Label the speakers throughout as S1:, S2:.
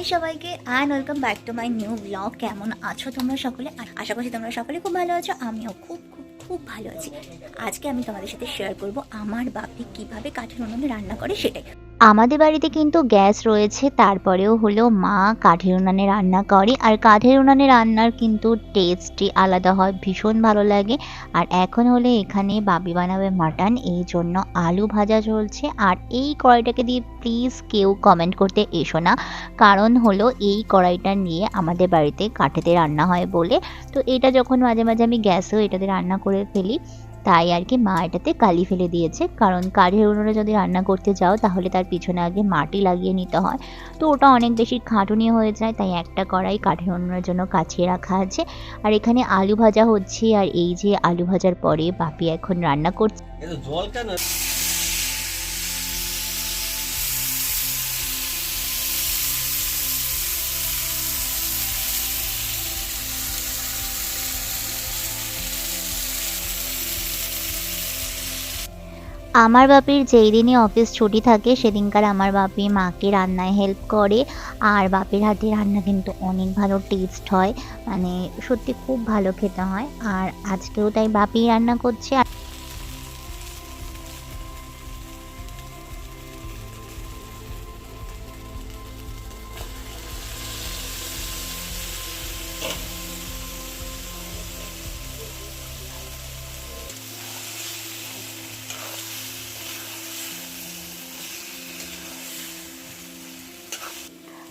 S1: High সবাইকে and welcome back to my new vlog কেমন আছো তোমরা সকলে? আশা করছি তোমরা সকলে খুব ভালো আছো, আমিও খুব খুব খুব ভালো আছি। আজকে আমি তোমাদের সাথে শেয়ার করব আমার বাপি কীভাবে কাঠের উনুনে রান্না করে সেটাই।
S2: আমাদের বাড়িতে কিন্তু গ্যাস রয়েছে, তারপরেও হলো মা কাঠের উনানে রান্না করে আর কাঠের উনানে রান্নার কিন্তু টেস্টই আলাদা হয়, ভীষণ ভালো লাগে। আর এখন হলে এখানে বাবি বানাবে মাটন এই জন্য আলু ভাজা চলছে। আর এই কড়াইটাকে দিয়ে প্লিজ কেউ কমেন্ট করতে এসো না, কারণ হলো এই কড়াইটা নিয়ে আমাদের বাড়িতে কাঠেতে রান্না হয় বলে। তো এটা যখন মাঝে মাঝে আমি গ্যাসেও এটাতে রান্না করে ফেলি তাই আর কি মা এটাতে কালি ফেলে দিয়েছে। কারণ কাঠের উনুনে যদি রান্না করতে যাও, তাহলে তার পিছনে আগে মাটি লাগিয়ে নিতে হয়। তো ওটা অনেক বেশি খাটুনি হয়ে যায়, তাই একটা কড়াই কাঠের উনুনের জন্য কাছিয়ে রাখা আছে। আর এখানে আলু ভাজা হচ্ছে, আর এই যে আলু ভাজার পরে বাপি এখন রান্না করছে।
S3: জল কেন?
S2: আমার বাপির যেই দিনই অফিস ছুটি থাকে, সেদিনকার আমার বাপি মাকে রান্নায় হেল্প করে। আর বাপির হাতে রান্না কিন্তু অনেক ভালো টেস্ট হয়। মানে সত্যি খুব ভালো খেতে হয়। আর আজকেও তাই বাপি রান্না করছে।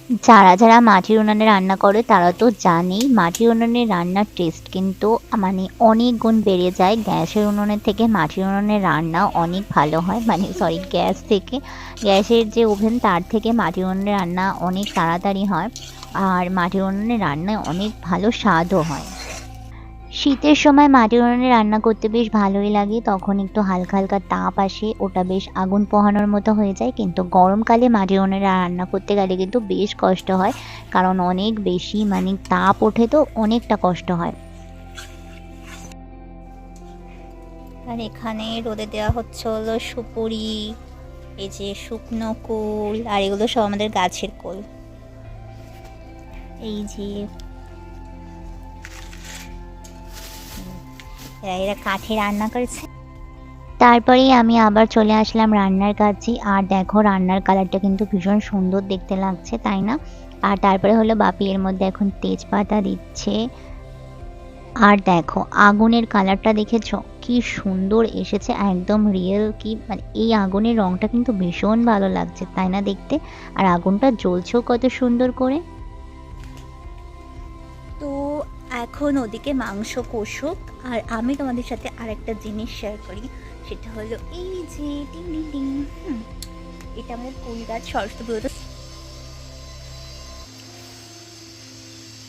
S2: যারা যারা মাটির উনানে রান্না করে, তারা তো জানেই মাটির উনুনে রান্নার টেস্ট কিন্তু মানে অনেক গুণ বেড়ে যায়। গ্যাসের উনুনের থেকে মাটির উনুনে রান্না অনেক ভালো হয়। মানে সরি গ্যাস থেকে, গ্যাসের যে ওভেন, তার থেকে মাটির উনুনে রান্না অনেক তাড়াতাড়ি হয়। আর মাটির উনুনে রান্নায় অনেক ভালো স্বাদও হয়। শীতের সময় মাটির উনুনে রান্না করতে বেশ ভালোই লাগে। তখন একটু হালকা হালকা তাপ আসে, ওটা বেশ আগুন পোহানোর মতো হয়ে যায়। কিন্তু গরমকালে মাটির উনুনে রান্না করতে গেলে কিন্তু বেশ কষ্ট হয়, কারণ অনেক বেশি মানে তাপ ওঠে তো অনেকটা কষ্ট হয়।
S1: আর এখানে রোদে দেওয়া হচ্ছে হলো সুপুরি, এই যে শুকনো কুল, আর এগুলো সব আমাদের গাছের কুল। এই যে এরা কাঠে রান্না করেছে।
S2: তারপরেই আমি আবার চলে আসলাম রান্নার কাছে আর দেখো, রান্নার কালারটা কিন্তু ভীষণ সুন্দর দেখতে লাগছে, তাই না? আর তারপরে হলো বাপি এর মধ্যে এখন তেজপাতা দিচ্ছে। আর দেখো, আগুনের কালারটা দেখেছ? কি সুন্দর এসেছে, একদম রিয়েল কি মানে এই আগুনের রংটা কিন্তু ভীষণ ভালো লাগছে, তাই না দেখতে? আর আগুনটা জ্বলছেও কত সুন্দর করে।
S1: এখন ওদিকে মাংস কষুক, আর আমি তোমাদের সাথে আরেকটা জিনিস শেয়ার করি, সেটা হলো এই যে টিং টিং টিং এটা আমাদের কুল গাছ? সরস্বতী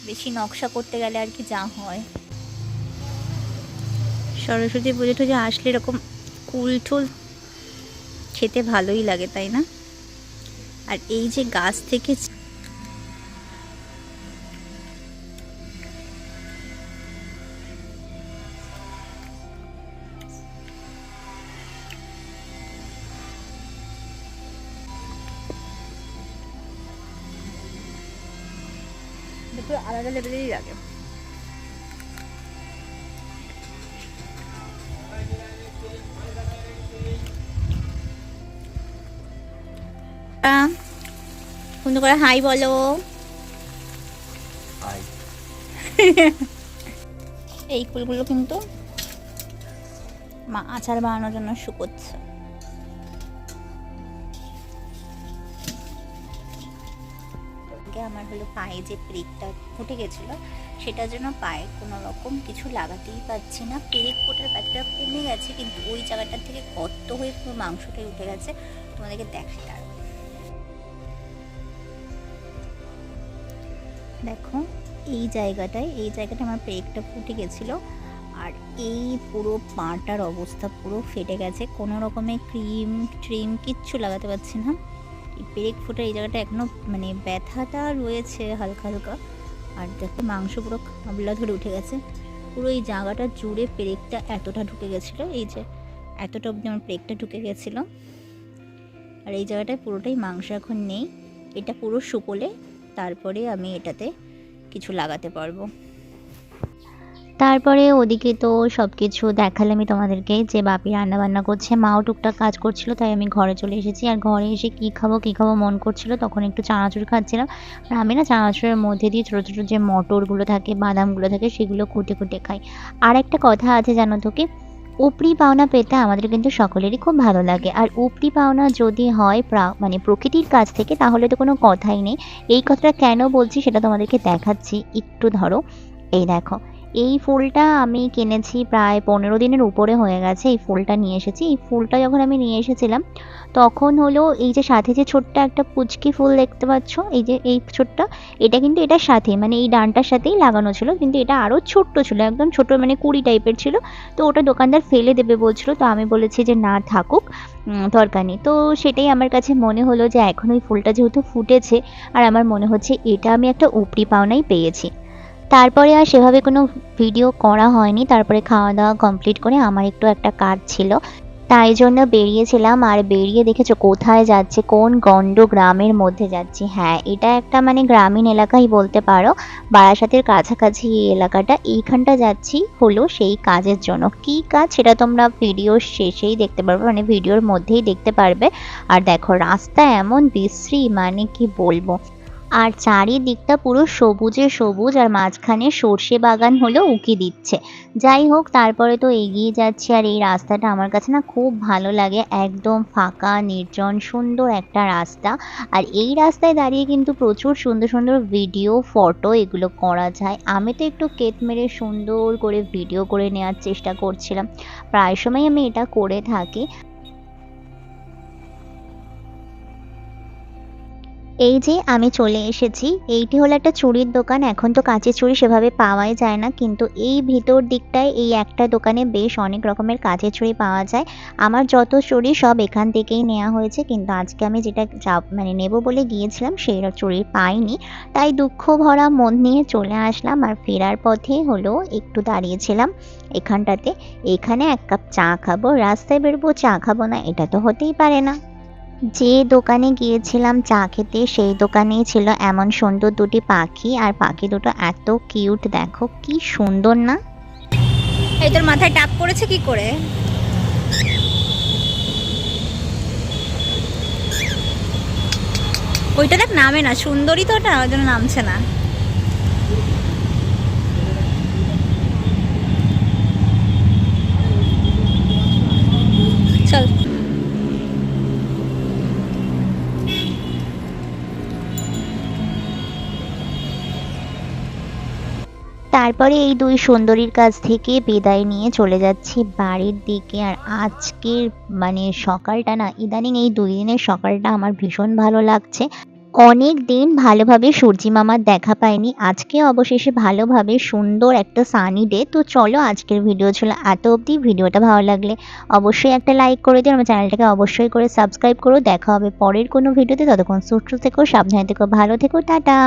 S1: বেশি নকশা করতে গেলে আর কি যা হয়। সরস্বতী পুজো টুজো আসলে এরকম কুল টুল খেতে ভালোই লাগে, তাই না? আর এই যে গাছ থেকে পুরো আলাদা লেভেলেরই লাগে। আহ, সুন্দর করে হাই বলো। এই ফুলগুলো কিন্তু মা আচার বানানোর জন্য শুকোচ্ছে। আগে আমার হলো পায়ে যে পেরেকটা ফুটে গেছিল সেটার জন্য পায়ে কোনো রকম কিছু লাগাতেই পারছি না। পেরেক ফোটার ব্যাপারটা কমে গেছে, কিন্তু ওই জায়গাটার থেকে কত হয়ে পুরো মাংসটাই উঠে গেছে। তোমাদেরকে দেখাই আর দেখো, এই জায়গাটায়, এই জায়গাটা আমার পেরেকটা ফুটে গেছিল, আর এই পুরো পাটার অবস্থা পুরো ফেটে গেছে। কোনো রকমের ক্রিম, ট্রিম কিচ্ছু লাগাতে পারছি না। পেরেক ফুটার এই জায়গাটা এখনও মানে ব্যথাটা রয়েছে হালকা হালকা। আর দেখো মাংস পুরো খাবলা ধরে উঠে গেছে। পুরো এই জায়গাটা জুড়ে পেরেকটা এতটা ঢুকে গেছিল, এই যে এতটা অবধি আমার পেরেকটা ঢুকে গেছিল। আর এই জায়গাটায় পুরোটাই মাংস এখন নেই। এটা পুরো শুকোলে তারপরে আমি এটাতে কিছু লাগাতে পারব।
S2: তারপরে ওদিকে তো সব কিছু দেখালামই তোমাদেরকে যে বাপি রান্না বান্না করছে, মাও টুকটাক কাজ করছিল, তাই আমি ঘরে চলে এসেছি। আর ঘরে এসে কী খাব কী খাব মন করছিল, তখন একটু চানাচুর খাচ্ছিলাম। আর আমি না চানাচুরের মধ্যে দিয়ে ছোটো ছোটো যে মটরগুলো থাকে, বাদামগুলো থাকে, সেগুলো কুটে কুটে খাই। আর একটা কথা আছে জানো তো কি? উপরি পাওনা পেতে আমাদের কিন্তু সকলেরই খুব ভালো লাগে। আর উপরি পাওনা যদি হয় মানে প্রকৃতির কাছ থেকে, তাহলে তো কোনো কথাই নেই। এই কথাটা কেন বলছি সেটা তোমাদেরকে দেখাচ্ছি। একটু ধরো। এই দেখো। এই ফুলটা আমি কিনেছি প্রায় পনেরো দিনের উপরে হয়ে গেছে, এই ফুলটা নিয়ে এসেছি। এই ফুলটা যখন আমি নিয়ে এসেছিলাম, তখন হলো এই যে সাথে যে ছোট্ট একটা পুচকি ফুল দেখতে পাচ্ছ, এই যে এই ছোট্ট, এটা কিন্তু এটার সাথে মানে এই ডানটার সাথেই লাগানো ছিল, কিন্তু এটা আরও ছোট্ট ছিল, একদম ছোট মানে কুড়ি টাইপের ছিল। তো ওটা দোকানদার ফেলে দেবে বলছিল, তো আমি বলেছি যে না থাকুক দরকার নেই। তো সেটাই আমার কাছে মনে হলো যে এখন ওই ফুলটা যেহেতু ফুটেছে, আর আমার মনে হচ্ছে এটা আমি একটা উপরি পাওনাই পেয়েছি। তারপরে আর সেভাবে কোনো ভিডিও করা হয়নি। তারপরে খাওয়া দাওয়া কমপ্লিট করে আমার একটু একটা কাজ ছিল। তাই জন্য বেরিয়েছিলাম আর বেরিয়ে দেখেছ কোথায় যাচ্ছে, কোন গন্ড গ্রামের মধ্যে যাচ্ছি। হ্যাঁ এটা একটা মানে গ্রামীণ এলাকাই বলতে পারো। বারাসাতের কাছাকাছি এই এলাকাটা। এইখানটা যাচ্ছি হলো সেই কাজের জন্য। কী কাজ সেটা তোমরা ভিডিওর শেষেই দেখতে পারবে মানে ভিডিওর মধ্যেই দেখতে পারবে। আর দেখো, রাস্তা এমন বিশ্রী মানে কি বলব? আর চারিদিকটা পুরো সবুজে সবুজ আর মাঝখানে সর্ষে বাগান হলো উকি দিচ্ছে। যাই হোক, তারপরে তো এগিয়ে যাচ্ছি আর এই রাস্তাটা আমার কাছে না খুব ভালো লাগে। একদম ফাঁকা, নির্জন, সুন্দর একটা রাস্তা। আর এই রাস্তায় দাঁড়িয়ে কিন্তু প্রচুর সুন্দর সুন্দর ভিডিও ফটো এগুলো করা যায়। আমি তো একটু কেত মেরে সুন্দর করে ভিডিও করে নেওয়ার চেষ্টা করছিলাম। প্রায় সময় আমি এটা করে থাকি। এই যে আমি চলে এসেছি, এইটি হলো একটা চুড়ির দোকান। এখন তো কাঁচের চুড়ি সেভাবে পাওয়াই যায় না, কিন্তু এই ভিতর দিকটায় এই একটা দোকানে বেশ অনেক রকমের কাঁচের চুড়ি পাওয়া যায়। আমার যত চুড়ি সব এখান থেকেই নেওয়া হয়েছে, কিন্তু আজকে আমি যেটা যা- মানে নেব বলে গিয়েছিলাম সেই চুড়ি পাইনি। তাই দুঃখ ভরা মন নিয়ে চলে আসলাম আর ফেরার পথে হলো একটু দাঁড়িয়েছিলাম এখানটাতে। এখানে এক কাপ চা খাব, রাস্তায় বেরবো, চা খাব না, এটা তো হতেই পারে না। যে দোকানে গিয়েছিলাম চা খেতে, সেই দোকানেই ছিল এমন সুন্দর দুটি পাখি, আর পাখি দুটো এত কিউট দেখো কি সুন্দর না?
S1: এই তোর মাথায় টাক পড়েছে কি করে? ওইটা দেখ নামে না, সুন্দরী তো ওটা, ওই নামছে না।
S2: তারপরে এই দুই সুন্দরীর কাছ থেকে বিদায় নিয়ে চলে যাচ্ছি বাড়ির দিকে। আর আজকের মানে সকালটা না, ইদানিং এই দুই দিনের সকালটা আমার ভীষণ ভালো লাগছে। অনেক দিন ভালোভাবে সূর্যি মামার দেখা পাইনি। আজকে অবশেষে ভালোভাবে সুন্দর একটা সানি ডে তো চলো আজকের ভিডিও ছিল এত অবধি। ভিডিওটা ভালো লাগলে অবশ্যই একটা লাইক করে দিও। আমার চ্যানেলটাকে অবশ্যই করে সাবস্ক্রাইব করো। দেখা হবে পরের কোনো ভিডিওতে ততক্ষণ সুস্থ থেকো, সাবধানে থেকো, ভালো থেকো। টাটা!